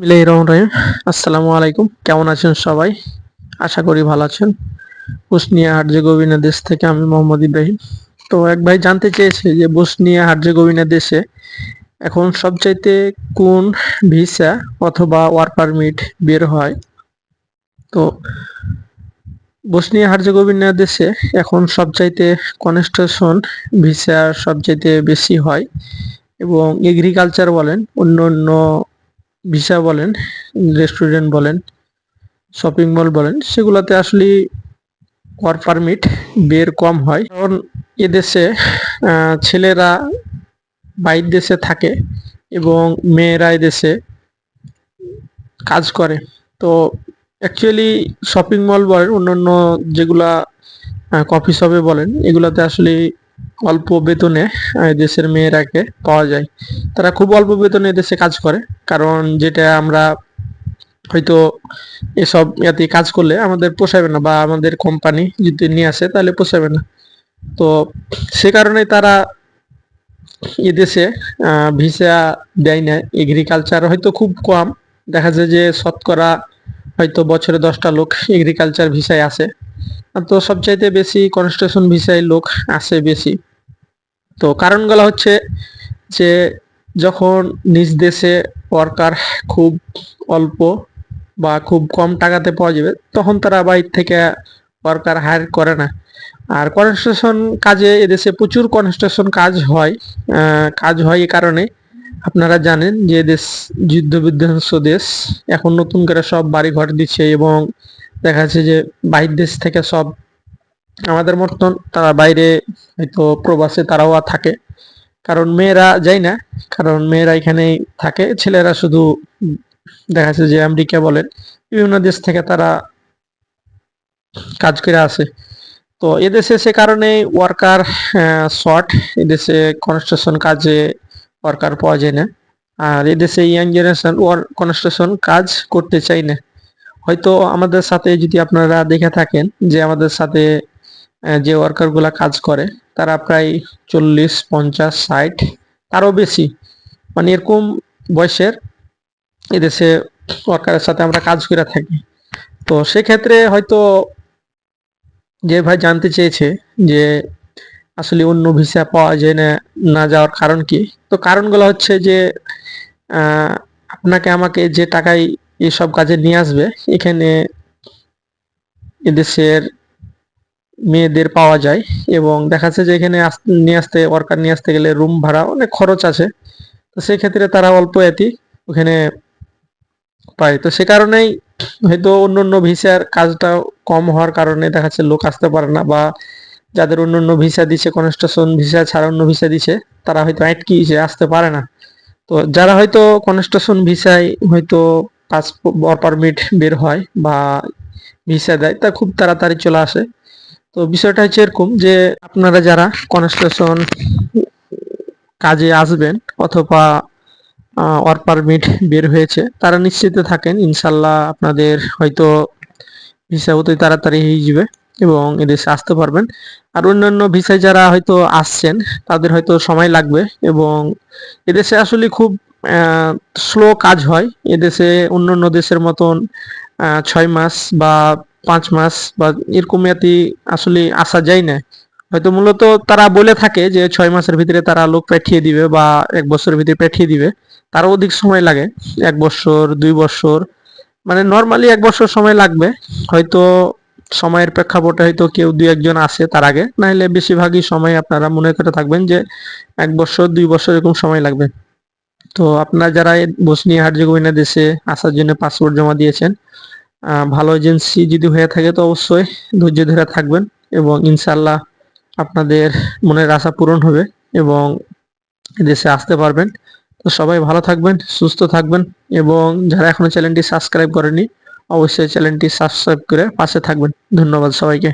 মিলাই রহমান রহিম। আসসালামু আলাইকুম। কেমন আছেন সবাই? আশা করি ভালো আছেন। বসনিয়া হার্জেগোভিনা দেশ থেকে আমি মোহাম্মদ ইব্রাহিম। তো এক ভাই জানতে চেয়েছে যে বসনিয়া হার্জেগোভিনা দেশে এখন সবচাইতে কোন ভিসা অথবা ওয়ার্ক পারমিট বের হয়? তো বসনিয়া হার্জেগোভিনা দেশে এখন সবচাইতে কনস্ট্রাকশন ভিসা সবচাইতে বেশি হয় এবং এগ্রিকালচার বলেন অন্য অন্য ভিসা বলেন রেস্টুরেন্ট বলেন শপিং মল বলেন, সেগুলোতে আসলে ওয়ার্ক পারমিট বের কম হয়। কারণ এদেশে ছেলেরা বাইর দেশে থাকে এবং মেয়েরা এদেশে কাজ করে। তো অ্যাকচুয়ালি শপিং মল বলেন, অন্যান্য যেগুলা কফি শপে বলেন, এগুলাতে আসলে অল্প বেতনে দেশের মেয়েরাকে পাওয়া যায়। তারা খুব অল্প বেতনে দেশে কাজ করে, কারণ যেটা আমরা হয়তো এসব ইয়াতে কাজ করলে আমাদের পোষাবে না, বা আমাদের কোম্পানি যদি নিয়ে আসে তাহলে পোষাবে না। তো সে কারণে তারা এদেশে ভিসা দেয় না। এগ্রিকালচার হয়তো খুব কম। দেখা যায় যে শতকরা হয়তো বছরে দশটা লোক এগ্রিকালচার ভিসায় আসে। তো সবচাইতে বেশি কনস্ট্রাকশন ভিসায় লোক আসে বেশি। তো কারণগুলো হচ্ছে যে যখন নিজ দেশে ওয়ার্কার খুব অল্প বা খুব কম টাকাতে পাওয়া যাবে, তখন তারা বাইর থেকে ওয়ার্কার হায়ার করে না। আর কনস্ট্রাকশন কাজে এদেশে প্রচুর কনস্ট্রাকশন কাজ হয় কাজ হয় এ কারণে। আপনারা জানেন যে দেশ যুদ্ধ বিধ্বংস দেশ, এখন নতুন করে সব বাড়ি ঘর দিচ্ছে এবং দেখা যাচ্ছে যে বাইরের দেশ থেকে সব আমাদের মতন তারা বাইরে হয়তো প্রবাসে তারাও আর থাকে। কারণ মেয়েরা যায় না, কারণ মেয়েরা এখানেই থাকে। ছেলেরা শুধু দেখা যাচ্ছে যে আমেরিকা বলেন, বিভিন্ন দেশ থেকে তারা কাজ করে আসে। তো এদেশে সে কারণে ওয়ার্কার শর্ট এদেশে কনস্ট্রাকশন কাজে ওয়ার্কার পাওয়া যায় না। আর এদেশে ইয়াং জেনারেশন কনস্ট্রাকশন কাজ করতে চাই না। হয়তো আমাদের সাথে যদি আপনারা দেখে থাকেন যে আমাদের সাথে যে ওয়ার্কারগুলা কাজ করে, তারা প্রায় চল্লিশ, পঞ্চাশ, ষাট, তারও বেশি। মানে এরকম বয়সের এদেশে ওয়ার্কারের সাথে আমরা কাজ করে থাকি। তো সেক্ষেত্রে হয়তো যে ভাই জানতে চেয়েছে যে আসলে অন্য ভিসা পাওয়া যায় না না যাওয়ার কারণ কি? তো কারণগুলো হচ্ছে যে আপনাকে আমাকে যে টাকায় এসব কাজে নিয়ে আসবে, এখানে এদেশের মেয়েদের পাওয়া যায় এবং দেখা যাচ্ছে যে এখানে নিয়ে আসতে ওয়ার্কার নিয়ে আসতে গেলে রুম ভাড়া অনেক খরচ আছে। তো সেই ক্ষেত্রে তারা অল্প এতি ওখানে পায়। তো সে কারণেই হয়তো অন্য অন্য ভিসার কাজটা কম হওয়ার কারণে দেখা যাচ্ছে লোক আসতে পারে না বা যাদের অন্য অন্য ভিসা দিছে কনস্ট্রাকশন ভিসা ছাড়া অন্য ভিসা দিছে, তারা হয়তো আটকি আসতে পারে না। তো যারা হয়তো কনস্ট্রাকশন ভিসায় হয়তো পাসপোর্ট পারমিট বের হয় বা ভিসা দেয়, তা খুব তাড়াতাড়ি চলে আসে। তো বিষয়টা হচ্ছে এরকম যে আপনারা যারা কনস্ট্রাকশন কাজে আসবেন অথবা ওয়ার্ক পারমিট বের হয়েছে, তারা নিশ্চিত থাকেন, ইনশাল্লাহ আপনাদের হয়তো ভিসা অতি তাড়াতাড়ি হয়ে যাবে এবং এদেশে আসতে পারবেন। আর অন্যান্য ভিসায় যারা হয়তো আসছেন, তাদের হয়তো সময় লাগবে এবং এদেশে আসলে খুব স্লো কাজ হয়। এদেশে অন্যান্য দেশের মতন ছয় মাস বা পাঁচ মাস বা এরকম এতি আসলে আসা যায় না। হয়তো মূলত তারা বলে থাকে যে ছয় মাসের ভিতরে তারা লোক পাঠিয়ে দিবে বা এক বছরের ভিতরে পাঠিয়ে দিবে। তারও অধিক সময় লাগে, এক বছর, দুই বছর মানে নর্মালি এক বছর সময় লাগবে। হয়তো সময়ের প্রেক্ষাপটে হয়তো কেউ দুই একজন আসে তার আগে, নাহলে বেশিরভাগই সময় আপনারা মনে করে থাকবেন যে এক বছর, দুই বছর এরকম সময় লাগবে। তো আপনারা যারা বসনিয়া হার্জেগোভিনা দেশে আসার জন্য পাসপোর্ট জমা দিয়েছেন ভালো এজেন্সি যদি হয়ে থাকে তো অবশ্যই ধৈর্য ধরে থাকবেন এবং ইনশাল্লাহ আপনাদের মনের আশা পূরণ হবে এবং দেশে আসতে পারবেন। তো সবাই ভালো থাকবেন, সুস্থ থাকবেন এবং যারা এখনও চ্যানেলটি সাবস্ক্রাইব করেনি অবশ্যই চ্যানেলটি সাবস্ক্রাইব করে পাশে থাকবেন। ধন্যবাদ সবাইকে।